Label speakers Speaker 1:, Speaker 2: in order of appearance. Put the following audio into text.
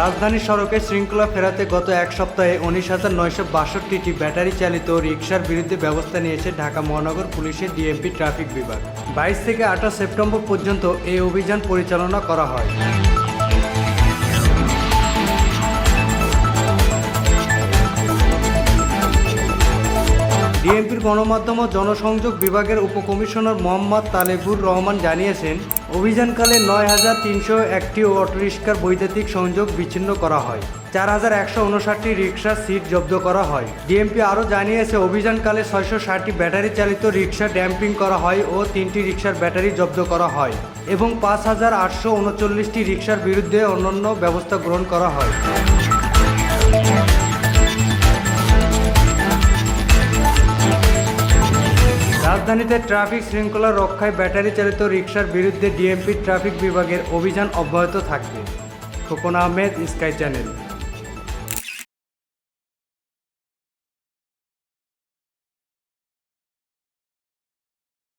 Speaker 1: রাজধানী সড়কে শৃঙ্খলা ফেরাতে গত এক সপ্তাহে উনিশ হাজার নয়শো বাষট্টিটি ব্যাটারি চালিত রিক্সার বিরুদ্ধে ব্যবস্থা নিয়েছে ঢাকা মহানগর পুলিশের ডিএমপি ট্রাফিক বিভাগ। বাইশ থেকে আঠাশ সেপ্টেম্বর পর্যন্ত এই অভিযান পরিচালনা করা হয়। ডিএমপির গণমাধ্যম ও জনসংযোগ বিভাগের উপকমিশনার মোহাম্মদ তালেবুর রহমান জানিয়েছেন, অভিযানকালে নয় হাজার তিনশো একটি অটোরিক্সার বৈদ্যুতিক সংযোগ বিচ্ছিন্ন করা হয়। চার হাজার একশো উনষাটটি রিক্সার সিট জব্দ করা হয়। ডিএমপি আরও জানিয়েছে, অভিযানকালে ছয়শো ষাটটি ব্যাটারি চালিত রিক্সা ড্যাম্পিং করা হয় ও তিনটি রিক্সার ব্যাটারি জব্দ করা হয় এবং পাঁচ হাজার আটশো উনচল্লিশটি রিক্সার বিরুদ্ধে অন্যান্য ব্যবস্থা গ্রহণ করা হয়। রাজধানীতে ট্রাফিক শৃঙ্খলা রক্ষায় ব্যাটারি চালিত রিক্সার বিরুদ্ধে ডিএমপি ট্রাফিক বিভাগের অভিযান অব্যাহত থাকবে। Khokon Ahmed, Sky channel.